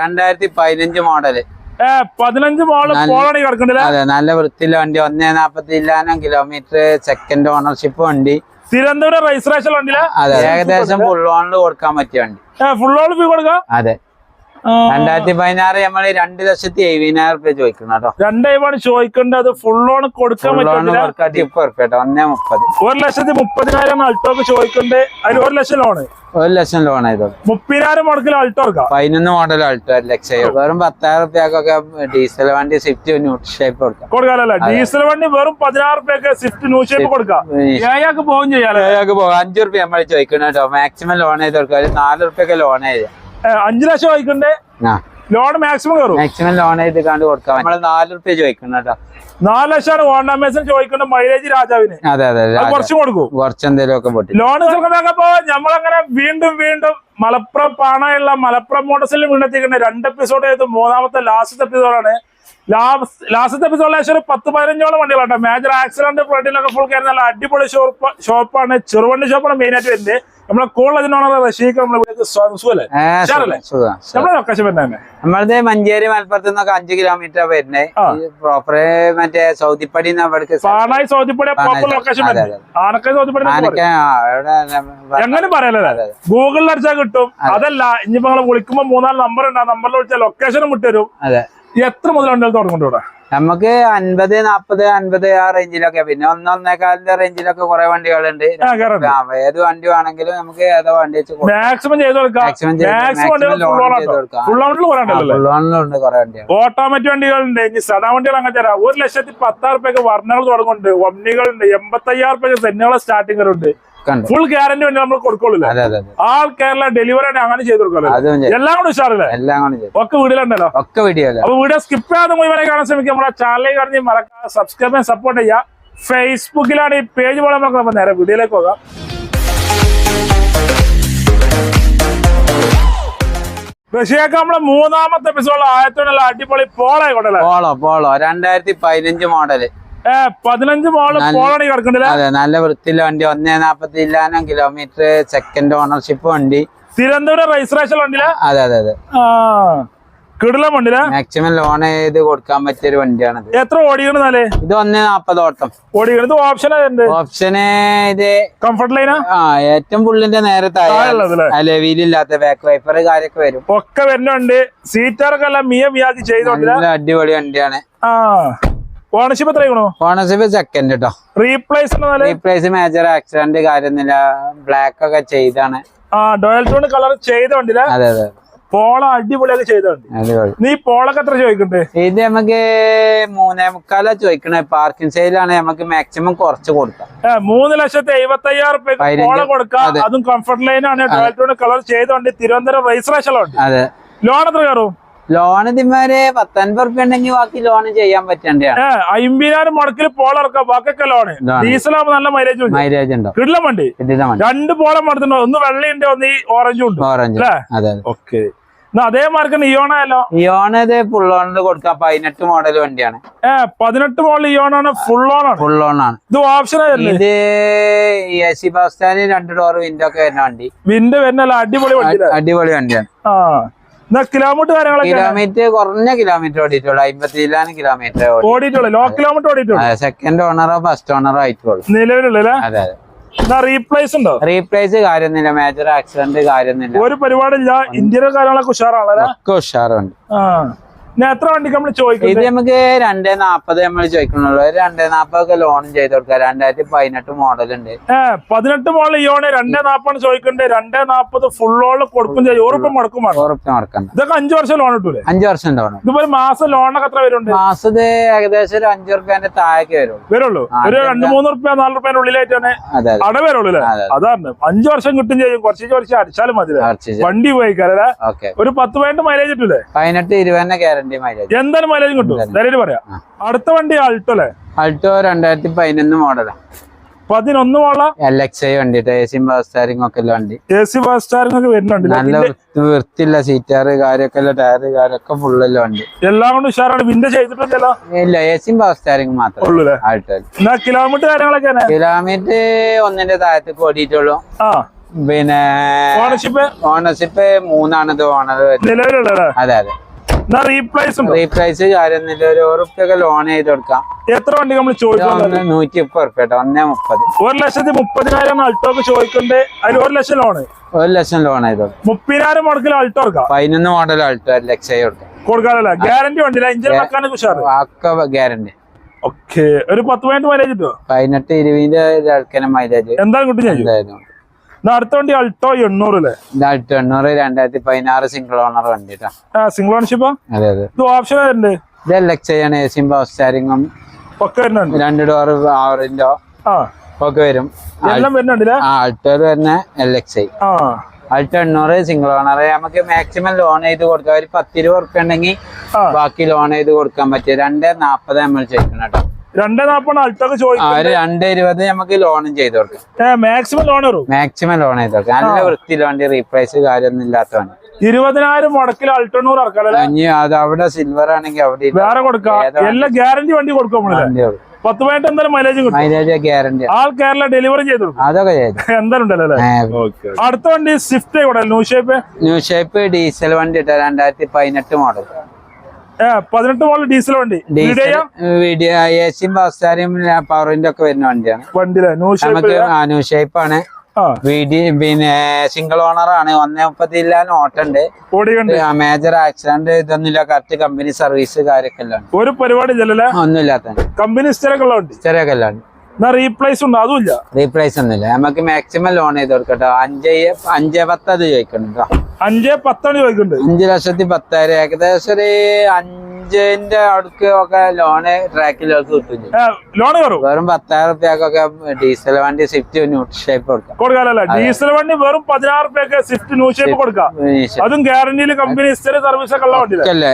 രണ്ടായിരത്തി പതിനഞ്ച് മോഡൽ പതിനഞ്ച് മോഡൽ കിടക്കണ്ടല്ലേ അതെ നല്ല വൃത്തിയുള്ള വണ്ടി. ഒന്നേ നാപ്പത്തി ഇല്ലാനും കിലോമീറ്റർ സെക്കൻഡ് ഓണർഷിപ്പ് വണ്ടി. തിരുവനന്തപുരം രജിസ്ട്രേഷൻ വണ്ടിയിലെ? അതെ ഏകദേശം ഫുൾ ഓണിൽ കൊടുക്കാൻ പറ്റിയ വണ്ടി. ഫുൾ ഓൾ ഫീ കൊടുക്കാം? അതെ. രണ്ടായിരത്തി പതിനാറ് നമ്മൾ രണ്ട് ലക്ഷത്തി എഴുപതിനായിരം റുപ്യ ചോദിക്കണം കേട്ടോ. രണ്ടേമാണ് ചോദിക്കേണ്ടത്. ഫുൾ ഓൺ കൊടുക്കാൻ പറ്റില്ല ഒന്നേ മുപ്പത്. ഒരു ലക്ഷത്തി മുപ്പതിനായിരം അൾട്ടോക്ക് ചോദിക്കണ്ടേ. അതിൽ ഒരു ലക്ഷം ലോണ് ഒരു ലക്ഷം ലോൺ ആയതോ മുപ്പതിനായിരം മുടക്കിൽ അൾട്ടോ പതിനൊന്ന് മോഡൽ അൾട്ടോ ഒരു ലക്ഷം വെറും പത്തായിരം റുപ്യക്കൊക്കെ ഡീസൽ വണ്ടി സ്വിഫ്റ്റ് ന്യൂഷേപ്പ് ഷേപ്പ് കൊടുക്കാം. കൊടുക്കാനല്ല ഡീസൽ വണ്ടി വെറും പതിനാറ് റുപ്യൊക്കെ സ്വിഫ്റ്റ് ന്യൂ ഷേപ്പ് കൊടുക്കാം. പോകും ചെയ്യാലോ? പോകാം. അഞ്ചു റുപ്യ നമ്മൾ ചോദിക്കണം കേട്ടോ. മാക്സിമം ലോൺ ചെയ്ത് കൊടുക്കാം ഒരു നാല് റുപ്യൊക്കെ ലോൺ ചെയ്ത് അഞ്ചു ലക്ഷം ചോദിക്കണ്ടേ. ലോൺ മാക്സിമം കയറും. മാക്സിമം ലോൺ ചെയ്ത് കണ്ട് കൊടുക്കാം നമ്മൾ നാല് റുപ്യ ചോദിക്കണം കേട്ടോ. നാല് ലക്ഷമാണ് ഹോണ്ട അമേസൺ ചോദിക്കേണ്ട മൈലേജ് രാജാവിന്. അതെ അതെ കുറച്ചും കൊടുക്കും. കുറച്ചെന്തേലും ഒക്കെ പൊട്ടി. ലോൺ ചെറുക്കുന്നപ്പോ നമ്മളങ്ങനെ വീണ്ടും വീണ്ടും മലപ്പുറം പാണയുള്ള മലപ്പുറം മോട്ടോഴ്സിൽ വീണ്ടെത്തിക്കുന്ന രണ്ട് എപ്പിസോഡ് ചെയ്ത് മൂന്നാമത്തെ ലാസ്റ്റ് എപ്പിസോഡാണ് ലാസ്റ്റ് എപ്പിസോഡിൽ ഏകദേശം ഒരു പത്ത് പതിനഞ്ചോളം വണ്ടികളുണ്ട് മേജർ ആക്സിഡന്റ് ഫ്രണ്ടിലൊക്കെ ഫുൾ കയറി നല്ല അടിപൊളി ഷോപ്പ് ഷോപ്പാണ് ചെറുവണ്ടി ഷോപ്പാണ് മെയിൻ ആയിട്ട് വരുന്നത്. നമ്മളെ കോളേജിനോണർ റഷീഖ് നമ്മളെ വിളിച്ച് സുഖല്ലേ? ഏ, ഉഷാറല്ലേ? സുഖം, സുഖം. നമ്മളെ ലൊക്കേഷൻ തന്നെ. നമ്മളത് മഞ്ചേരി മലപ്പുറത്ത് നിന്നൊക്കെ അഞ്ചു കിലോമീറ്റർ വരുന്നത്. പ്രോപ്പർ മറ്റേ സൗദിപ്പടി പാണായി സൗദിപ്പടി ലൊക്കേഷൻ ആനക്കായി സൗദിപ്പടി എങ്ങനെ പറയല്ലേ അതെ. ഗൂഗിളിൽ അടിച്ചാൽ കിട്ടും. അതല്ല ഇനി നിങ്ങൾ വിളിക്കുമ്പോ മൂന്നാൽ നമ്പർ ഉണ്ട്. ആ നമ്പറിൽ വിളിച്ചാൽ ലൊക്കേഷനും കിട്ടും അതെ. എത്ര മുതൽ വണ്ടികൾ തുടങ്ങുന്നുണ്ട് ഇവിടെ? നമുക്ക് അൻപത് നാപ്പത് അൻപത് ആ റേഞ്ചിലൊക്കെ പിന്നെ ഒന്നൊന്നേക്കാലിന്റെ റേഞ്ചിലൊക്കെ കുറെ വണ്ടികളുണ്ട്. ഏത് വണ്ടി വേണമെങ്കിലും നമുക്ക് ഏതോ വണ്ടി വെച്ച്. മാക്സിമം ചെയ്ത് കൊടുക്കാം. ഉണ്ട് കുറെ വണ്ടികൾ. ഓട്ടോമാറ്റിക് വണ്ടികളുണ്ട്. ഇനി സദാ വണ്ടികൾ അങ്ങനെ തരാം. ഒരു ലക്ഷത്തി പത്താറ് റുപ്യൊക്കെ വർണകൾ തുടങ്ങുന്നുണ്ട്. ഒമ്നികളുണ്ട്. എൺപത്തി അയ്യായിരം റുപ്യൊക്കെ സെന്നുകളെ സ്റ്റാർട്ടിംഗ് ഉണ്ട് ഫുൾ ഗ്യാരണ്ടി വേണ്ടി നമ്മൾ കൊടുക്കുള്ളൂ ആൾ കേരള ഡെലിവറി അങ്ങനെ ചെയ്ത് കൊടുക്കുള്ളൂ എല്ലാം കൂടെ ഉഷാറല്ലേ? എല്ലാം ഒക്കെ വീടിലുണ്ടല്ലോ ഒക്കെ വീഡിയോ അപ്പൊ വീഡിയോ സ്കിപ്പ് ചെയ്യാതെ മുഴുവനെ കാണാൻ ശ്രമിക്കുക. നമ്മുടെ ചാനലിൽ കാണി മറക്കാതെ സബ്സ്ക്രൈബ് ചെയ്യാൻ സപ്പോർട്ട് ചെയ്യുക. ഫേസ്ബുക്കിലാണ് ഈ പേജ് പോലെ നമുക്ക് നമ്മൾ നേരെ വീഡിയോയിലേക്ക് പോകാം. റഷ്യക്ക് നമ്മളെ മൂന്നാമത്തെ എപ്പിസോഡിൽ ആയത്തോടുള്ള അടിപൊളി പോളോ കൊണ്ടല്ലേ പോളോ പോളോ രണ്ടായിരത്തി പതിനഞ്ച് മോഡൽ പതിനഞ്ച് മോൾ നല്ല- പോളാണ് കിടക്കണ്ടല്ലേ അതെ നല്ല വൃത്തിയുള്ള വണ്ടി. ഒന്നേ നാപ്പത്തി ഇല്ലാനും കിലോമീറ്റർ സെക്കൻഡ് ഓണർഷിപ്പ് വണ്ടി. തിരുവനന്തപുരം രജിസ്ട്രേഷൻ വണ്ടിയിലെ? അതെ അതെ അതെ. ആ കിടിലം വണ്ടിയിലെ? മാക്സിമം ലോൺ ചെയ്ത് കൊടുക്കാൻ പറ്റിയ ഒരു വണ്ടിയാണ് എത്ര ഓടിക്കണെന്നാലേ ഇത് ഒന്നേ നാപ്പത് ഓട്ടം. ഓടിക്കണത് ഓപ്ഷൻ ഓപ്ഷന് ഇത് കംഫർട്ട് ലൈനാ ആ? ഏറ്റവും പുള്ളിന്റെ നേരെ താഴെയുള്ളതല്ലേ? വീലില്ലാത്ത ബാക്ക് വൈപ്പർ കാര്യൊക്കെ വരും. ഒക്കെ വരുന്നുണ്ട്. സീറ്ററൊക്കെ എല്ലാം മിയ മിയാക്കി ചെയ്തോണ്ടില്ല? അടിപൊളി വണ്ടിയാണ്. ആ. ഓണർഷിപ്പ് എത്രയാണോ ഓണർഷിപ്പ് സെക്കൻഡ് കേട്ടോ റീപ്ലേസ് റീപ്ലേസ് മേജർ ആക്സിഡന്റ് കാര്യമൊന്നുമില്ല ബ്ലാക്ക് ഒക്കെ ചെയ്താണ്. ആ ഡോയൽ ടോൺ കളർ ചെയ്ത വണ്ടിയില്ല അതെ അതെ പോള അടിപൊളിയൊക്കെ ചെയ്ത വണ്ടി. നീ പോളൊക്കെ എത്ര ചോദിക്കണ്ടേ? ഇത് നമുക്ക് മൂന്നേ മുക്കാലാ ചോദിക്കണേ. പാർക്കിംഗ് സൈഡിലാണ് നമുക്ക് മാക്സിമം കുറച്ച് കൊടുക്കാം. മൂന്ന് ലക്ഷത്തി എഴുപത്തി അയ്യായിരം പതിനഞ്ച്. പോള കൊടുക്കാം. അതും. കംഫർട്ട് ലൈനാണ് കളർ ചെയ്ത വണ്ടി. തിരുവനന്തപുരം റൈസ് അതെ. ലോൺ എത്ര കയറും? ലോൺ ഇതിമാര് പത്തൊൻപത് റുപ്യ ഉണ്ടെങ്കിൽ ബാക്കി ലോൺ ചെയ്യാൻ പറ്റേണ്ടതാണ് ഏഹ് അമ്പതിനായിരം മുടക്കിൽ പോളർക്ക ഇറക്കാം ബാക്കിയൊക്കെ ലോണ് ആകുമ്പോൾ നല്ല മൈലേജ് മൈലേജ് ഉണ്ടോ? കിടിലം വണ്ടി. രണ്ട് പോളം മടുത്തുണ്ടോ ഒന്ന് വെള്ളയുണ്ട് ഒന്ന് ഈ ഓറഞ്ചും ഉണ്ട്. ഓറഞ്ച് അല്ലേ? അതെ ഓക്കെ അതേ മാർക്ക് ഇയോണല്ലോ ഇയോണത് ഫുൾ ഓണിൽ കൊടുക്കാം. പതിനെട്ട് മോഡൽ വണ്ടിയാണ്. ഏ പതിനെട്ട് മോഡൽ ഇയോണാണ് ഫുൾ ഓണാണ് ആണ്. ഫുൾ ഓണാണ് ഇത് ഓപ്ഷൻ ഇത് എ സി ബസ് സ്റ്റാൻഡ് രണ്ട് ഡോർ വിൻഡോ ഒക്കെ വരുന്ന വണ്ടി. വിൻഡോ വരുന്നല്ല അടിപൊളി അടിപൊളി വണ്ടിയാണ്. ആ. കിലോമീറ്റർ കാര്യങ്ങളൊക്കെ കിലോമീറ്റർ കുറഞ്ഞ കിലോമീറ്റർ ഓടിയിട്ടുള്ളൂ. അമ്പത്തി ഇല്ലാനും കിലോമീറ്റർ ഓടിയിട്ടുള്ളൂ. ലോ കിലോമീറ്റർ ഓടിയിട്ടുള്ളൂ? സെക്കൻഡ് ഓണറോ ഫസ്റ്റ് ഓണറോ ആയിട്ടുള്ളൂ. നിലവിലുള്ള അല്ലേ? അതെ അതെ. റീപ്ലേസ് ഉണ്ടോ? റീപ്ലേസ് കാര്യമൊന്നുമില്ല. മേജർ ആക്സിഡന്റ് കാര്യമൊന്നുമില്ല. ഒരു പരിപാടില്ല ഇന്ത്യയിലെ കാര്യങ്ങളൊക്കെ ഉഷാറാണ് ഒക്കെ ഉഷാറുണ്ട്. ആ. എത്ര വണ്ടി നമ്മൾ ചോദിക്കും ഇത് നമുക്ക് രണ്ടേ നാപ്പത് നമ്മൾ ചോദിക്കണുള്ളൂ രണ്ടേ നാപ്പതൊക്കെ ലോണും ചെയ്ത് കൊടുക്കാം രണ്ടായിരത്തി പതിനെട്ട് മോഡൽ ഉണ്ട്. പതിനെട്ട് പതിനെട്ട് ഈ ഇയോണ് രണ്ടേ നാപ്പാണ് ചോദിക്കണ്ടേ? രണ്ടേ നാപ്പത് ഫുള്ളോൾ കൊടുക്കും ചെയ്യും. ഉറപ്പ് മുടക്കും ഉറപ്പ് മുടക്കണം ഇതൊക്കെ അഞ്ചു വർഷം ലോൺ കിട്ടൂലേ? അഞ്ചു വർഷം ലോൺ ഇതുപോലെ മാസം ലോണൊക്കെ എത്ര വരുന്നുണ്ട് മാസത് ഏകദേശം ഒരു അഞ്ചു റുപ്യന്റെ താഴേക്ക് വരും വരുള്ളൂ. ഒരു. രണ്ട് മൂന്ന് റുപ്യ നാല് റുപ്യന്റെ ഉള്ളിലായിട്ടാണ് അട വരുള്ളൂ അല്ലേ? അതാണ് അഞ്ചു വർഷം കിട്ടും ചെയ്യും. കുറച്ച് കുറച്ച് അടിച്ചാലും മതി വണ്ടി ഓക്കെ. ഒരു പത്ത് പതിനെട്ട് മൈലേജ് ഇട്ടില്ലേ പതിനെട്ട് ഇരുപതിനെ ഗ്യാരണ്ടി മൈലേജ് എന്തായാലും മൈലേജ് കിട്ടും. ധൈര്യം പറയാം. അടുത്ത വണ്ടി ആൾട്ടോ അല്ലേ? അൾട്ടോ രണ്ടായിരത്തി പതിനൊന്ന് മോഡലാ പതിനൊന്ന് മോള എൽ എക്സ് ഐ വണ്ടി ടേസിയും ബസ് സ്റ്റാരിങ് ഒക്കെ ഉള്ള വണ്ടി. എ സി ബസ് ഒക്കെ വരുന്നുണ്ട് നല്ല വൃത്തിയുള്ള സീറ്റാറ് കാര്യമൊക്കെ ഉള്ള ടയറ് കാര്യമൊക്കെ ഫുള്ളുള്ള വണ്ടി. എല്ലാം കൊണ്ട് ഉഷാറാണ്. വിൻഡോ ചെയ്തിട്ടില്ലല്ലോ ഇല്ല എസിയും ബസ് സ്റ്റാരിങ് മാത്രം. ഉള്ളൂ ആൾട്ടോ. എന്നാ കിലോമീറ്റർ കാര്യങ്ങളൊക്കെ കിലോമീറ്റർ ഒന്നിന്റെ താഴത്തേക്ക് ഓടിയിട്ടുള്ളൂ. പിന്നെ ഓണർഷിപ്പ് ഓണർഷിപ്പ് മൂന്നാണ് ഇത് ഓണർ അതെ അതെ. റീപ്ലേസ് കാര്യമൊന്നുമില്ല ഒരു ഉറുപ്പ്യൊക്കെ ലോൺ ചെയ്ത് കൊടുക്കാം എത്ര വണ്ടി നമ്മൾ ചോദിക്കുന്നത് നൂറ്റി മുപ്പത് ഉറുപ്പ്യ കേട്ടോ. ഒന്നേ മുപ്പത് ഒരു ലക്ഷത്തി മുപ്പതിനായിരം അൾട്ടോക്ക് ചോദിക്കണ്ടേ. അതിൽ ഒരു ലക്ഷം ലോണ് ഒരു ലക്ഷം ലോൺ ചെയ്ത് മുപ്പതിനായിരം മുടക്കിൽ അൾട്ടോ എടുക്കാം പതിനൊന്ന് മോഡൽ ആൾട്ടോ ഒരു ലക്ഷം കൊടുക്കാം കൊടുക്കാനല്ല. ഗ്യാരണ്ടി വണ്ടിയില്ല എഞ്ചിൻ വെക്കാനൊക്കെ ഉഷാറ്. ഒക്കെ ഗ്യാരണ്ടി ഓക്കെ ഒരു പത്ത് പതിനെട്ട് മൈലേജ് കിട്ടുമോ പതിനെട്ട് ഇരുപതിന്റെ മൈലേജ് എന്തായാലും കിട്ടും അടുത്ത വണ്ടി അൾട്ടോ എണ്ണൂറ് അല്ലേ ഇത് എണ്ണൂറ് രണ്ടായിരത്തി പതിനാറ് സിംഗിൾ ഓണർ വണ്ടി സിംഗിൾ ഓണർഷിപ്പോ അതെ അതെ. ഇത് ഓപ്ഷൻ വരുന്നുണ്ട്? ഇത് ആണ് എ സിയും പവർ സ്റ്റാരിങ്ങും ഒക്കെ വരുന്നുണ്ട്? രണ്ട് ഡോർ ആവറിന്റെ ആ. ഒക്കെ വരും. എല്ലാം വരുന്നുണ്ടല്ലേ ആ ആൾട്ടോ തന്നെ എൽ എക്സ് ഐ ആ. ആൾട്ടോ എണ്ണൂറ് സിംഗിൾ ഓണർ നമുക്ക് മാക്സിമം ലോൺ ചെയ്ത് കൊടുക്കാം. ഒരു പത്ത് രൂപ ഉണ്ടെങ്കിൽ ബാക്കി ലോൺ ചെയ്ത് കൊടുക്കാൻ പറ്റും രണ്ട് നാപ്പത് നമ്മൾ ചോദിക്കണം കേട്ടോ. രണ്ടേ നാപ്പണ അൾട്ടൊക്കെ ചോദിക്കും രണ്ടേ ഇരുപത് നമുക്ക് ലോണും ചെയ്ത് കൊടുക്കാം. മാക്സിമം ലോൺ വരും. മാക്സിമം ലോൺ ചെയ്ത് കൊടുക്കാം. നല്ല വൃത്തിയില്ല വണ്ടി റീപ്രൈസ് കാര്യമൊന്നും ഇല്ലാത്ത വണ്ടി ഇരുപതിനായിരം മുടക്കിൽ അൾട്ടണൂറ് ഇറക്കാം അത് അവിടെ സിൽവർ ആണെങ്കിൽ അവിടെ വേറെ കൊടുക്കാം. എല്ലാം ഗ്യാരണ്ടി വണ്ടി കൊടുക്കും. പത്ത് പതിനെട്ട് എന്തായാലും മൈലേജ് കിട്ടും. Mileage guarantee all Kerala delivery ചെയ്തു കൊടുക്കും. അതൊക്കെ ചെയ്തു എന്തായാലും ഉണ്ടല്ലോ അടുത്ത വണ്ടി Swift new shape new shape diesel വണ്ടി ഇട്ട രണ്ടായിരത്തി പതിനെട്ട് മോഡൽ പതിനെട്ട് മോഡൽ ഡീസൽ വണ്ടി ഡീസൽ വീഡിയോ വീഡിയോ എ സിയും പവസ്റ്റാരും പവറിന്റെ ഒക്കെ വരുന്ന വണ്ടിയാണ്. വണ്ടിയിലെ നമുക്ക് ന്യൂ ഷേപ്പ് ആണ്. വീഡിയോ പിന്നെ സിംഗിൾ ഓണർ ആണ്. ഒന്നേ മുപ്പത്തി ഓട്ടുണ്ട് മേജർ ആക്സിഡന്റ് ഇതൊന്നുമില്ല. കറക്റ്റ് കമ്പനി സർവീസ് കാര്യമൊക്കെ ഒരു പരിപാടി ഒന്നുമില്ലാത്ത. കമ്പനി സ്ഥിരമൊക്കെ ഉണ്ട് റീപ്ലേസ് ഉണ്ടോ? അതുമില്ല. റീപ്ലേസ് ഒന്നുമില്ല. നമുക്ക് മാക്സിമം ലോൺ ചെയ്ത് കൊടുക്കട്ടോ. അഞ്ച് അഞ്ചേ പത്ത് അത് ചോദിക്കണം കേട്ടോ. അഞ്ചേ പത്താണ് ചോദിക്കുന്നുണ്ട് അഞ്ചു ലക്ഷത്തി പത്തായിരം. ഏകദേശം ഒരു അഞ്ചിന്റെ അടുക്ക് ഒക്കെ ലോണ് ട്രാക്കിലേക്ക് കിട്ടും. ലോൺ കയറും? വെറും പത്തായിരം റുപ്യക്കൊക്കെ ഡീസൽ വണ്ടി സ്വിഫ്റ്റ് ന്യൂഷേപ്പ് ഷേപ്പ് കൊടുക്കാം. ഡീസൽ വണ്ടി വെറും പതിനാറ് റുപ്യൊക്കെ സ്വിഫ്റ്റ് ന്യൂ ഷേപ്പ് കൊടുക്കാം. അതും ഗ്യാരണ്ടിയിൽ കമ്പനി സർവീസ് ഒക്കെ ഉള്ള വണ്ടി അല്ലേ?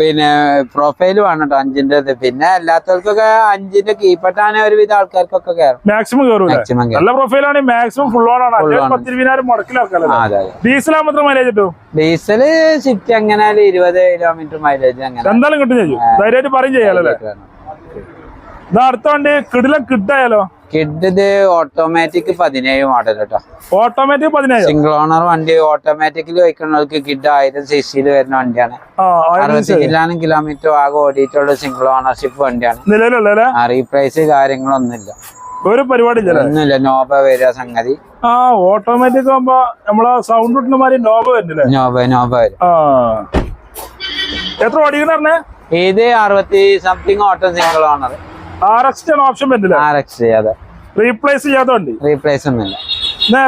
പിന്നെ പ്രൊഫൈൽ വേണം കേട്ടോ അഞ്ചിന്റെ പിന്നെ അല്ലാത്തവർക്കൊക്കെ അഞ്ചിന്റെ കീപ്പട്ടാണ് ഒരുവിധ ആൾക്കാർക്കൊക്കെ കയറും. മാക്സിമം കയറും. നല്ല പ്രൊഫൈലാണ് മാക്സിമം ഫുൾ ഓൺ ആണ്. പത്തിരുപതിനായിരം മുടക്കിലാക്കാം ഡീസൽ മാത്രം മൈലേജ് കിട്ടും? ഡീസൽ സ്വിഫ്റ്റ് എങ്ങനെയാലും ഇരുപത് കിലോമീറ്റർ മൈലേജ് അങ്ങനെ. എന്തായാലും കിട്ടും ചേച്ചു. ധൈര്യമായിട്ട് പറയും ചെയ്യാലോ ഇതാ അടുത്ത വണ്ടി കിടിലം കിട്ടായാലോ? കിഡ് ഓട്ടോമാറ്റിക് പതിനേഴ് മോഡൽ കേട്ടോ ഓട്ടോമാറ്റിക് പതിനേഴ്? സിംഗിൾ ഓണർ വണ്ടി ഓട്ടോമാറ്റിക്കലി വയ്ക്കുന്നവർക്ക് കിഡ് ആയിരം സി സിയിൽ വരുന്ന വണ്ടിയാണ്. അറുപത്തിലാണ് കിലോമീറ്റർ ആകെ ഓടിയിട്ടുള്ള സിംഗിൾ ഓണർഷിപ്പ് വണ്ടിയാണ്. റീപ്രൈസ് കാര്യങ്ങളൊന്നുമില്ല. ഒരു പരിപാടി ഒന്നുമില്ല നോബ വരിക സംഗതി. ആ ഓട്ടോമാറ്റിക് ആകുമ്പോ നമ്മളെ സൗണ്ട് കിട്ടുന്ന മാതിരി നോബ വരുന്നില്ലേ? നോബ നോബ വരും. എത്ര ഓടിക്കണ പറഞ്ഞേ? ഇത് അറുപത്തി something auto single owner R X option പറ്റില്ല ആർ എക്സ് അതെ. റീപ്ലേസ് ചെയ്യാത്ത വണ്ടി? റീപ്ലേസ് ഒന്നുമില്ല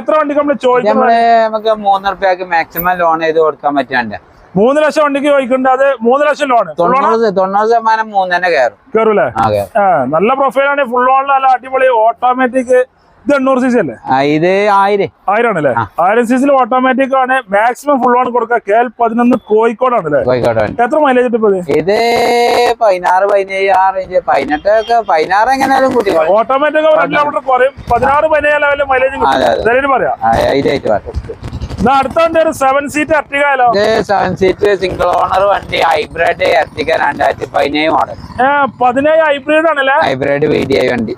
എത്ര വണ്ടി നമ്മൾ നമ്മൾ നമുക്ക് മൂന്ന് റുപ്യക്ക് മാക്സിമം ലോൺ ചെയ്ത് കൊടുക്കാൻ പറ്റാണ്ട് മൂന്ന് ലക്ഷം വണ്ടിക്ക് ചോദിക്കുന്നുണ്ട്. അത് മൂന്ന് ലക്ഷം ലോൺ തൊണ്ണൂറ് തൊണ്ണൂറ് ശതമാനം മൂന്ന് തന്നെ കയറും. കയറൂലേ നല്ല പ്രൊഫൈൽ ആണ്. നല്ല പ്രൊഫൈലാണ് ഫുൾ ഓണിൽ നല്ല അടിപൊളി ഓട്ടോമാറ്റിക് ഇത് എണ്ണൂറ് സി സി അല്ലേ ഇത് ആയിരം. ആയിരം ആണല്ലേ ആയിരം സി സിയിൽ ഓട്ടോമാറ്റിക് ആണ്. മാക്സിമം ഫുൾ ഓൺ കൊടുക്കുക. കെ എൽ പതിനൊന്ന് കോഴിക്കോടാണ് അല്ലേ കോഴിക്കോട് വണ്ടി എത്ര മൈലേജ് കിട്ടും ഇത്? പതിനാറ് പതിനേഴ് ആ റേഞ്ച് പതിനെട്ടൊക്കെ പതിനാറ് എങ്ങനെയാലും കൂട്ടി ഓട്ടോമാറ്റിക് കിലോമീറ്റർ കുറയും. പതിനാറ് പതിനേഴ് ലെവലിൽ മൈലേജ് പറയാം. അടുത്ത ഒരു seven seat seven seat single owner വണ്ടി ഹൈബ്രിഡ് എർട്ടിക രണ്ടായിരത്തി പതിനേഴ് മോഡൽ പതിനേഴ് ഹൈബ്രിഡ് ആണല്ലേ? ഹൈബ്രിഡ് വണ്ടി.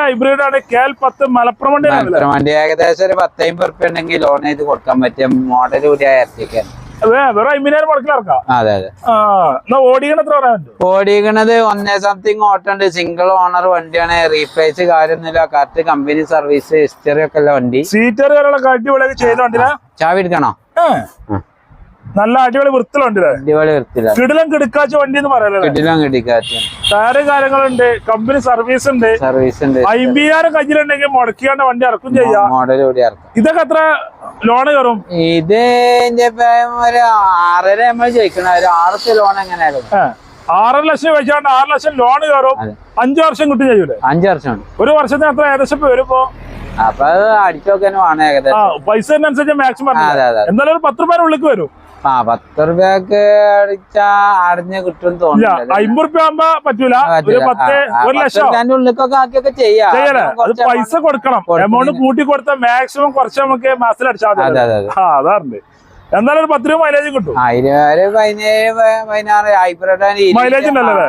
ഹൈബ്രിഡ് ആണ്. പത്ത് മലപ്പുറം വണ്ടി മലപ്പുറം വണ്ടി ഏകദേശം ഒരു പത്തേം റുപ്യ ഉണ്ടെങ്കിൽ ലോൺ ചെയ്ത് കൊടുക്കാൻ പറ്റിയ മോഡൽ കൂടി എർട്ടിക അതെ വെറും അമ്പതിനായിരം മുടക്കിൽ ഇറക്കാം? അതെ ഓടിക്കണത് ഒന്നേ സംതിങ് ഓട്ടുണ്ട് സിംഗിൾ ഓണർ വണ്ടിയാണ്. റീപ്ലേസ് കാര്യമൊന്നുമില്ല. കറക്റ്റ് കമ്പനി സർവീസ് ഹിസ്റ്ററി ഒക്കെ ഉള്ള വണ്ടി. സീറ്റർ വരെയുള്ള അടിപൊളിയൊക്കെ ചെയ്ത വണ്ടിയിലെ? ചാവി എടുക്കണോ. നല്ല അടിപൊളി വണ്ടിയിലെ അടിപൊളി വൃത്തിയില്ല കിടിലം കിടക്കാച്ച വണ്ടി എന്ന് പറയാലോ കിടിലം കിടക്കാച്ച ടയറ് കാര്യങ്ങളുണ്ട് കമ്പനി സർവീസ് ഉണ്ട്. സർവീസ് ഉണ്ട്. അമ്പതിനായിരം കയ്യിലുണ്ടെങ്കിൽ മുടക്കിയാണ്ട് വണ്ടി ഇറക്കും ചെയ്യാം. മോഡൽ കൂടി ഇറക്കും. ഇതൊക്കെ എത്ര ലോണ് കയറും? ഇത് ഒരു ആറര നമ്മൾ ചോദിക്കണം ഒരു ആറത്തെ ലോൺ എങ്ങനെയായിരുന്നു ആറര ലക്ഷം വെച്ചാണ്ട് ആറ് ലക്ഷം ലോൺ കയറും. അഞ്ചു വർഷം കിട്ടും ചെയ്യൂലേ? അഞ്ചു വർഷം ഒരു വർഷത്തിന് എത്ര ഏകദേശം വരുമ്പോ അപ്പൊ അടിച്ചോക്കാനും ആണ് ഏകദേശം. പൈസ അനുസരിച്ച് മാക്സിമം എന്തായാലും ഒരു പത്ത് രൂപ ഉള്ളിക്ക് വരും. ആ പത്ത് റുപ്യക്ക് അടിച്ചാ അടിഞ്ഞ് കിട്ടും ഇല്ല തോന്നുന്നില്ല അമ്പത് റുപ്യ ആകുമ്പോ പറ്റൂല. ഒരു ലക്ഷം. അതിന്റെ ആക്കിയൊക്കെ ചെയ്യാം. പൈസ കൊടുക്കണം. എമൗണ്ട് കൂട്ടി കൊടുത്ത മാക്സിമം കുറച്ച് നമുക്ക് മാസത്തിൽ അടിച്ചാൽ അതെ അതെ അതാറുണ്ട്. എന്തായാലും ഒരു പത്ത് രൂപ മൈലേജ് കിട്ടും. മൈലേജ് ഉണ്ടല്ലേ ഉണ്ടല്ലോ?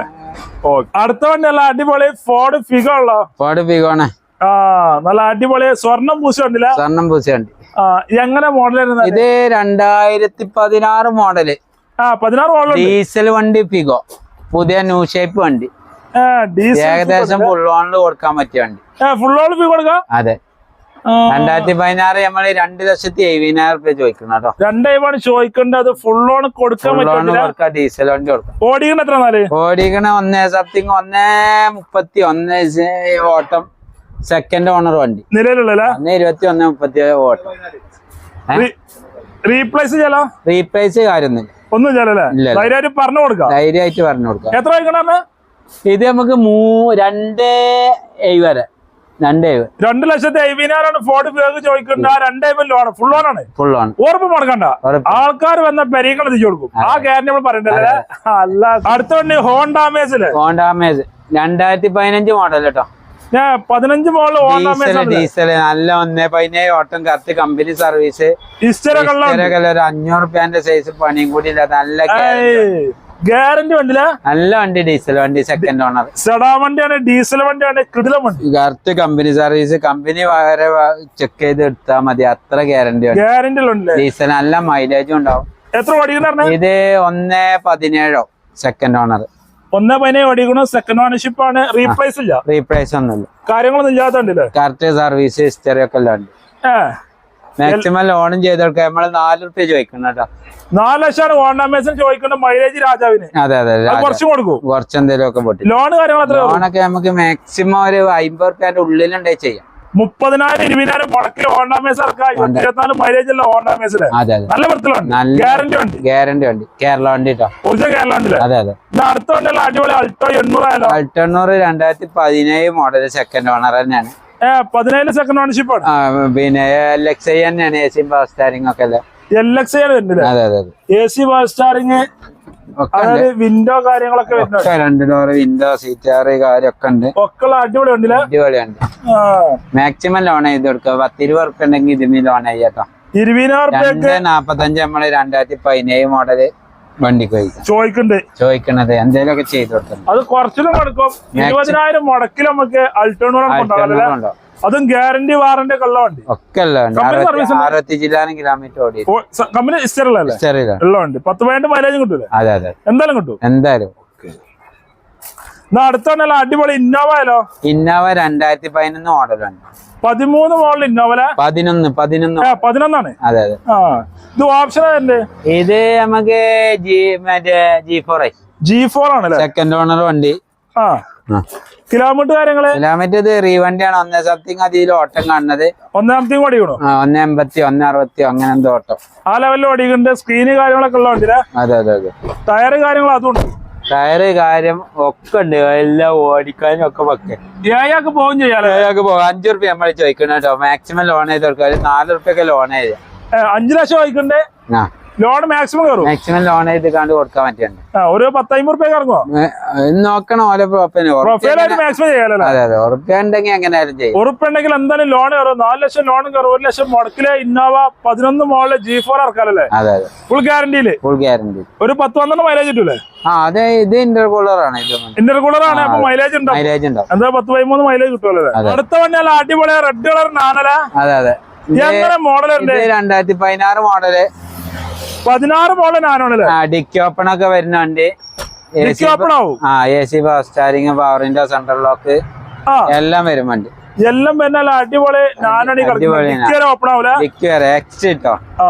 അടുത്ത വണ്ടി അല്ല അടിപൊളി ഫോർഡ് ഫിഗോ ഉള്ളോ? ഫോർഡ് ഫിഗോണേ ആ നല്ല അടിപൊളി സ്വർണം പൂശി വണ്ടില്ല സ്വർണം പൂച്ച വണ്ടി. എങ്ങനെ മോഡൽ വരുന്നത്? ഇത് രണ്ടായിരത്തി പതിനാറ് മോഡൽ ആ പതിനാറ് മോഡൽ ഡീസൽ വണ്ടി പിഗോ പുതിയ ന്യൂ ഷേപ്പ് വണ്ടി. ഏകദേശം ഫുൾ ഓണിൽ കൊടുക്കാൻ പറ്റിയ വണ്ടി. ഫുൾ ഓൾ പി കൊടുക്കാം? അതെ. രണ്ടായിരത്തി പതിനാറ് നമ്മൾ രണ്ട് ലക്ഷത്തി എഴുപതിനായിരം റുപ്യ ചോദിക്കണം കേട്ടോ. രണ്ടായിരമാണ് ചോദിക്കേണ്ടത്. ഫുൾ ഓൺ കൊടുക്കാൻ കൊടുക്കാം ഡീസൽ വണ്ടി കൊടുക്കാം. ഓടിക്കണ എത്ര നാല് ഓടിക്കണ ഒന്നേ സംതിങ് ഒന്നേ മുപ്പത്തി ഒന്നേ ഓട്ടം. സെക്കൻഡ് ഓണർ വണ്ടി. നിലവിലുള്ള ഇരുപത്തി ഒന്ന് മുപ്പത്തി ഓട്ടം. റീപ്ലേസ് ചെയ്യാലോ? റീപ്ലേസ് കാര്യമൊന്നുമില്ല. ഒന്നും ഇല്ല. ധൈര്യമായിട്ട് പറഞ്ഞു കൊടുക്കാം? ധൈര്യമായിട്ട് പറഞ്ഞു കൊടുക്കാം. എത്ര വയ്ക്കണ ഇത് നമുക്ക് മൂ രണ്ട് ഏഴ് വരെ. രണ്ട് ലക്ഷത്തി അയ്യായിരം ഫോർട്ടി ഫൈവ് ചോദിക്കേണ്ട. ആ രണ്ടേ ലോൺ ഫുൾ ലോൺ ആണ് ഫുൾ ലോൺ ഉറപ്പ് മുടക്കണ്ട. ആൾക്കാർ വന്ന പെരീക്കൾ തിരിച്ചു കൊടുക്കും. ആ കാര്യം നമ്മൾ പറയണ്ടല്ലേ? അല്ല. അടുത്ത വണ്ടി ഹോണ്ടാമേസ് രണ്ടായിരത്തി പതിനഞ്ച് മോഡൽ കേട്ടോ ഞാൻ പതിനഞ്ച് മോളിൽ ഡീസൽ ഡീസൽ നല്ല ഒന്നേ പതിനേഴ് ഓട്ടം കറക്റ്റ് കമ്പനി സർവീസ്. ഒരു അഞ്ഞൂറ് റുപ്യാന്റെ സൈസ് പണിയും കൂടി നല്ല ഗ്യാരണ്ടി വണ്ടിയില്ല നല്ല വണ്ടി ഡീസൽ വണ്ടി സെക്കൻഡ് ഓണർ സെഡാ വണ്ടിയാണ് ഡീസൽ വണ്ടിയാണ് കിടിലം വണ്ടി. Correct company service. കമ്പനി വരെ ചെക്ക് ചെയ്ത് എടുത്താൽ മതി അത്ര ഗ്യാരണ്ടി ഗ്യാരണ്ടി ഡീസൽ നല്ല മൈലേജും ഉണ്ടാവും. എത്ര ഓടിക്കുന്ന ഇത് ഒന്നേ പതിനേഴോ സെക്കൻഡ് ഓണർ ഒന്നേ പതിനേ ഓടിക്കണു സെക്കൻഡ് ഓണർഷിപ്പ് ആണ്. റീപ്ലേസ് ഇല്ല. റീപ്ലേസ് ഒന്നുമില്ല. കാര്യങ്ങളൊന്നും ഇല്ലാത്തണ്ടല്ലേ കറക്റ്റ് സർവീസ് ഹിസ്റ്ററി ഒക്കെ എല്ലാം ഉണ്ട് മാക്സിമം ലോണും ചെയ്ത് കൊടുക്കാം നമ്മൾ നാല് റുപ്യ ചോദിക്കണം കേട്ടോ. നാല് ലക്ഷമാണ് ഹോൺ ചോദിക്കുന്നത് ചോദിക്കുന്ന മൈലേജ് രാജാവിന്. അതെ അതെ കുറച്ച് കൊടുക്കും. കുറച്ച് കുറച്ചെന്തേലും ഒക്കെ പൊട്ടി ലോൺ കാര്യങ്ങൾ ലോണൊക്കെ നമുക്ക് മാക്സിമം ഒരു അമ്പത് റുപ്യന്റെ ഉള്ളിലുണ്ടേ ചെയ്യാം. മുപ്പതിനായിരം ഇരുപതിനായിരം മുടക്കി ഹോൺ ഡാമേജ് ഇറക്കാം ഇരുപത്തിനാല് മൈലേജ് ഉള്ള അതെ നല്ല വൃത്തിലുണ്ട് ഗ്യാരണ്ടി ഉണ്ട് ഗ്യാരണ്ടി ഉണ്ട് കേരള വണ്ടി ഒറിജിനൽ കേരള വണ്ടി അതെ അതെ. അടുത്ത വണ്ടിയുള്ള അടിപൊളി അൾട്ടോ എണ്ണൂറായാലോ? അൾട്ടണ്ണൂറ് രണ്ടായിരത്തി പതിനേഴ് മോഡൽ സെക്കൻഡ് ഓണർ തന്നെയാണ് പതിനേഴ് സെക്കൻഡ് ഓണർഷിപ്പ് ആണ്. പിന്നെ എൽ എക്സ് ഐ തന്നെയാണ് എ സി പവർ സ്റ്റാരിങ് ഒക്കെ അല്ലേ എൽ എക്സ് ആണ് വരുന്നില്ലേ അതെ അതെ എ സി പവർ ഉണ്ട് അതായത് വിൻഡോ കാര്യങ്ങളൊക്കെ വരുന്നുണ്ട്. രണ്ട് ഡോർ വിൻഡോ സീറ്റാറ് കാര്യമൊക്കെ ഉണ്ട് ഒക്കെ അടിപൊളി ഉണ്ടല്ലേ അടിപൊളിയുണ്ട്. മാക്സിമം ലോൺ ചെയ്ത് കൊടുക്കുക. പത്ത് ഉറുപ്പ് ഉണ്ടെങ്കിൽ ഇതിന് ലോൺ ചെയ്യാട്ടോ ഇരുപതിനായിരം നാപ്പത്തഞ്ച് നമ്മൾ രണ്ടായിരത്തി പതിനേഴ് മോഡൽ വണ്ടിക്ക് ചോദിക്കണ്ട്. ചോദിക്കണത് എന്തേലും ഒക്കെ ചെയ്ത് കൊടുക്കണം. അത് കുറച്ചിലും കൊടുക്കും. ഇരുപതിനായിരം മുടക്കിൽ നമുക്ക് അൾട്ടോണൂർ കൊണ്ടുപോകാം ഉണ്ടോ അതും ഗ്യാരണ്ടി വാറന്റി ഉള്ള വണ്ടി. ഒക്കെ അറുപത്തി ജില്ലാനും കിലോമീറ്റർ ഓടി കമ്പനി ഉള്ള വണ്ടി. പത്ത് പതിനെട്ട് മൈലേജും കിട്ടൂലേ? അതെ അതെ. എന്തായാലും കിട്ടും. എന്തായാലും. എന്നാ അടുത്തോണ്ടല്ല അടിപൊളി ഇന്നോവ ആയാലോ? ഇന്നോവ രണ്ടായിരത്തി പതിനൊന്ന് മോഡലുണ്ട്. പതിമൂന്ന് മോഡൽ ഇന്നോവല പതിനൊന്ന് പതിനൊന്ന്. പതിനൊന്നാണ്. അതെ അതെ. ഇത് ഓപ്ഷൻ ഇത് നമുക്ക് ജി മറ്റേ ജി ഫോർ ജി ഫോർ ആണ് സെക്കൻഡ് ഓണർ വണ്ടി. ആ. കിലോമീറ്റർ കാര്യങ്ങൾ? കിലോമീറ്റർ ഇത് റീവണ്ടിയാണ്. ഒന്നേ സംതിങ് അതിൽ ഓട്ടം കാണുന്നത്. ഒന്നാമത്തെ ഓടിക്കണോ? ആ, ഒന്നേ എൺപത്തി ഒന്നേ അറുപത്തി അങ്ങനെ എന്തോ ഓട്ടം. ആ ലെവലിൽ ഓടിക്കുന്നുണ്ട് സ്ക്രീന് കാര്യങ്ങളൊക്കെ ഉള്ള വണ്ടിയിലെ? അതെ അതെ അതെ. ടയർ കാര്യങ്ങൾ അതുണ്ട് ടയറ് കാര്യം ഒക്കെ ഉണ്ട്. എല്ലാം ഓടിക്കാനും ഒക്കെ പക്കെ. ഏഴാക്ക് പോകും ചെയ്യാലോ? ഏഴാക്ക് പോകും. അഞ്ചു റുപ്യ നമ്മൾ ചോദിക്കണം കേട്ടോ. മാക്സിമം ലോൺ ചെയ്ത് കൊടുക്കാൻ നാല് റുപ്യൊക്കെ ലോൺ ചെയ്ത് അഞ്ചു അഞ്ച് ലക്ഷം ചോദിക്കണ്ടേ. ആ. ലോൺ മാക്സിമം കയറും മാക്സിമം ലോൺ എടുക്കാണ്ട് കണ്ട് കൊടുക്കാൻ പറ്റുന്നുണ്ട് ഒരു പത്തമ്പത് റുപ്യ ഇത് നോക്കണം ഓരോ മാക്സിമം ചെയ്യാലോ അതെ അതെ. ഉറപ്പ്യ ഉണ്ടെങ്കിൽ എങ്ങനെയായാലും ചെയ്യും. ഉറപ്പുണ്ടെങ്കിൽ എന്തായാലും ലോൺ കയറും. നാല് ലക്ഷം ലോൺ കയറും. ഒരു ലക്ഷം മുടക്കിലെ ഇന്നോവ പതിനൊന്ന് മോളിൽ ജി ഫോർ ഇറക്കാലല്ലേ? അതെ അതെ. ഫുൾ ഗ്യാരണ്ടിയിൽ ഫുൾ ഗ്യാരണ്ടി ഒരു പത്ത് പന്ത്രണ്ട് മൈലേജ് കിട്ടൂലേ? ആ അതെ ഇത് ഇന്റർകൂളർ ആണ് ഇന്റർകൂളർ ആണ്. അപ്പൊ മൈലേജ് ഉണ്ടാവും. മൈലേജ് ഉണ്ടാവും. എന്താ പത്ത് പതിമൂന്ന് മൈലേജ് കിട്ടുമല്ലോ. അടുത്ത വണ്ടി അടിപൊളി റെഡ് കളർ നാനല. അതെ അതെ. മോഡൽ രണ്ടായിരത്തി പതിനാറ് മോഡൽ പതിനാറ് പോലെ നാനോണല്ലേ ആ ഡിക്കി ഓപ്പൺ ഒക്കെ വരുന്ന വണ്ടി. ഡിക്കി ഓപ്പൺ ആവും. ആ A C power steering power window central lock എല്ലാം വരുന്നുണ്ട് എല്ലാം നല്ല അടിപൊളി നാനണി ഓപ്പൺ ആവൂല? ഡിക്കി വരെ എക്സ് കിട്ടോ ആ.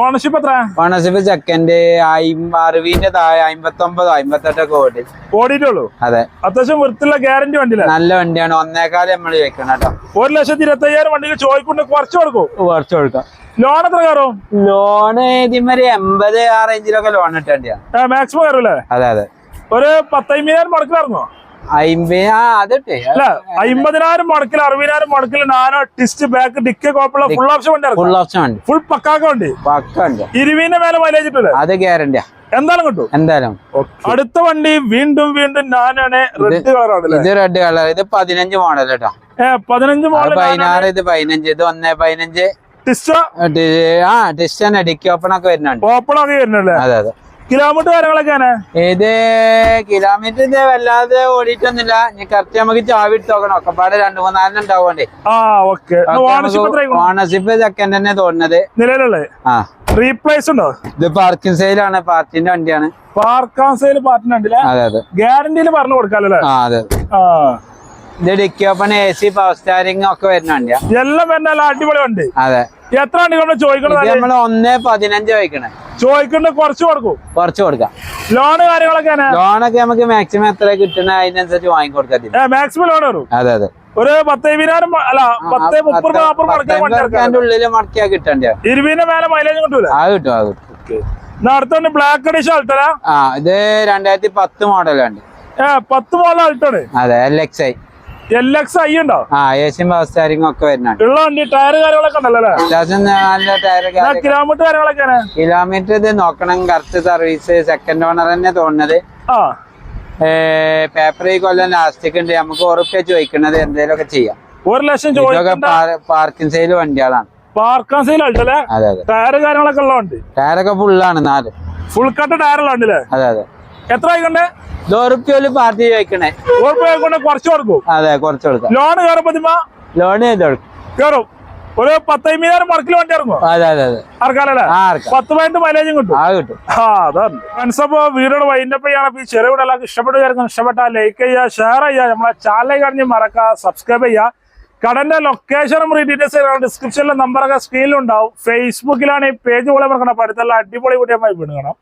ഓണർഷിപ്പ് എത്ര ഓണർഷിപ്പ് ചെക്കന്റെ അറുപതിന്റെ താഴെ അമ്പത്തി ഒമ്പതോ അമ്പത്തെട്ടൊക്കെ ഓടി ഓടിയിട്ടുള്ളൂ? അതെ. അത്യാവശ്യം വൃത്തിയുള്ള ഗ്യാരണ്ടി വണ്ടിയില്ല നല്ല വണ്ടിയാണ്. ഒന്നേക്കാലം നമ്മൾ ചോദിക്കണം കേട്ടോ. ഒരു ലക്ഷത്തി ഇരുപത്തി അയ്യായിരം വണ്ടിക്ക് ചോദിക്കൊണ്ട് കുറച്ച് കൊടുക്കും. കുറച്ച് കൊടുക്കാം. ലോൺ എത്ര കയറും? ലോണ് ഇതിമൊരു എൺപത് ആ റേഞ്ചിലൊക്കെ ലോൺ ഇട്ടേണ്ടിയാണ് മാക്സിമം കയറൂലേ അതെ അതെ. ഒരു പത്തയ്യായിരം മുടക്കിലിറങ്ങോ അമ്പതിനായിരം മുടക്കിൽ അറുപതിനായിരം മുടക്കിൽ നാനോ ടിസ്റ്റ് ബാക്ക് ഡിക്ക് കോപ്പുള്ള ഫുൾ ഓപ്ഷൻ വണ്ടി ഫുൾ ഓപ്ഷൻ വണ്ടി. ഫുൾ പക്കാക്ക വണ്ടി. പക്ക ഉണ്ട് ഇരുപതിന്റെ മേലെ മൈലേജ് അത് ഗ്യാരണ്ടിയാ എന്തായാലും കിട്ടും. എന്തായാലും. അടുത്ത വണ്ടി വീണ്ടും വീണ്ടും നാനാണ് റെഡ് കളർ ആണല്ലേ? ഇത് റെഡ് കളർ ഇത് പതിനഞ്ച് മോഡൽ കേട്ടോ പതിനഞ്ച് മോഡൽ പതിനാറ് ഇത് പതിനഞ്ച് ഇത് ഒന്നേ പതിനഞ്ച്. ടിസ്റ്റോ? ആ ഡിസ്റ്റൻ ഡിക്കി ഓപ്പൺ ഒക്കെ വരുന്നുണ്ട്. ഓപ്പൺ ഒക്കെ വരുന്നുണ്ട് അതെ അതെ. കിലോമീറ്റർ കാര്യങ്ങളൊക്കെയാണ് ഇത് കിലോമീറ്റർ ഇത് വല്ലാതെ ഓടിയിട്ടൊന്നുമില്ല. ഇനി കറക്റ്റ് നമുക്ക് ചാവി ഇട്ട് നോക്കണം. ഒക്കെപ്പാടെ രണ്ടു മൂന്നാലിന് ഉണ്ടാവുകൊണ്ടേ ആ ഓക്കെ ഓണർഷിപ്പ് സെക്കൻഡ് തന്നെ തോന്നുന്നത്. നിലവിലുള്ളത്? ആ. റീപ്ലേസ് ഉണ്ടോ? ഇത് പാർക്കിംഗ് സെയിലാണ് പാർട്ടിന്റെ വണ്ടിയാണ്. പാർക്കാൻ സെയിൽ പാർട്ടിന്റെ അതെ അതെ. ഗ്യാരണ്ടിയിൽ പറഞ്ഞു കൊടുക്കാല്ലോ ആ അതെ അതെ. ആ. ഇത് dicky open A C power steering ഒക്കെ വരുന്ന വണ്ടിയാ. എല്ലാം വരുന്ന അടിപൊളി വണ്ടി. അതെ. എത്ര ആണ് നമ്മൾ ചോദിക്കണത് നമ്മൾ ഒന്ന് പതിനഞ്ച് വയ്ക്കണേ ചോദിക്കുന്നത് കുറച്ച് കൊടുക്കും. കുറച്ച് കൊടുക്കാം. ലോൺ ലോണൊക്കെ നമുക്ക് മാക്സിമം എത്ര കിട്ടണ അതിനനുസരിച്ച് വാങ്ങിക്കൊടുക്കാം മാക്സിമം ലോൺ വരും അതെ അതെ. ഒരു പത്ത് ഇരുപതിനായിരം അല്ല പത്ത് മുപ്പത് മടക്കിയാ കിട്ടണ്ടേ ഇരുപതിന് മേലെ മൈലേജ് കിട്ടൂല? ആ കിട്ടും ആ കിട്ടും. അടുത്തോണ്ട് ബ്ലാക്ക് അഡീഷൻ അൾട്ടറ ആ ഇത് രണ്ടായിരത്തി പത്ത് മോഡലുണ്ട് ഏ പത്ത് മോഡൽ അൾട്ടാണ് അതെ L X I L X I ഉണ്ടോ? ആ ഏഷ്യൻ പവർ സ്റ്റാരിങ് ഒക്കെ വരുന്നുണ്ട്. ഉള്ള വണ്ടി ടയർ കാര്യങ്ങളൊക്കെ ഉണ്ടല്ലോ അല്ലേ? അത്യാവശ്യം നല്ല ടയർ എന്നാ കിലോമീറ്റർ കാര്യങ്ങളൊക്കെയാണ് കിലോമീറ്റർ ഇത് നോക്കണം കറക്റ്റ് സർവീസ് സെക്കൻഡ് ഓണർ തന്നെ തോന്നുന്നത്. ആ. പേപ്പർ ഈ കൊല്ലം ലാസ്റ്റിക് ഉണ്ട്. നമുക്ക് ഉറപ്പ് ചോദിക്കണത് എന്തേലും ഒക്കെ ചെയ്യാം. ഒരു ലക്ഷം പാർക്കിംഗ് സൈഡ് വണ്ടികളാണ്. പാർക്കിംഗ് സൈഡ് ടയർ കാര്യങ്ങളൊക്കെ ഉള്ളതുണ്ട് ടയറൊക്കെ ഫുള്ളാണ് നാല്. ഫുൾ കട്ട് ടയറുള്ള അതെ അതെ. എത്ര ആയിക്കണ്ടേ ഇതുറപ്പിയോൽ പാർട്ടി ചോദിക്കണേ. ഉറപ്പ് കൊണ്ട് കുറച്ച് കൊടുക്കും. അതെ കുറച്ച് കൊടുക്കും. ലോൺ കയറുമ്പോ ലോൺ കയറും. ഒരു പത്തൈമ്പതിനായിരം മടക്കിൽ വണ്ടി ഇറങ്ങും അതെ അതെ അതെ. പത്ത് പതിനെട്ട് മൈലേജും കിട്ടും. ആ കിട്ടും. ആ അതാണ് ഫ്രണ്ട്സ് അപ്പോ വീടോട് വൈൻഡപ്പ് ചെയ്യണം ഈ ചെറിയ വീട് എല്ലാവർക്കും ഇഷ്ടപ്പെട്ടു കാര്യം ഇഷ്ടപ്പെട്ട ലൈക്ക് ചെയ്യുക ഷെയർ ചെയ്യുക. നമ്മളെ ചാനൽ കഴിഞ്ഞ് മറക്കുക സബ്സ്ക്രൈബ് ചെയ്യുക. കടന്റെ ലൊക്കേഷനും ഡീറ്റെയിൽസ് ഡിസ്ക്രിപ്ഷനിലെ നമ്പറൊക്കെ സ്ക്രീനിലുണ്ടാവും ഫേസ്ബുക്കിലാണ് ഈ പേജ് പോലെ മറക്കണം അടുത്തുള്ള അടിപൊളി വീഡിയോ വീട് കാണാം.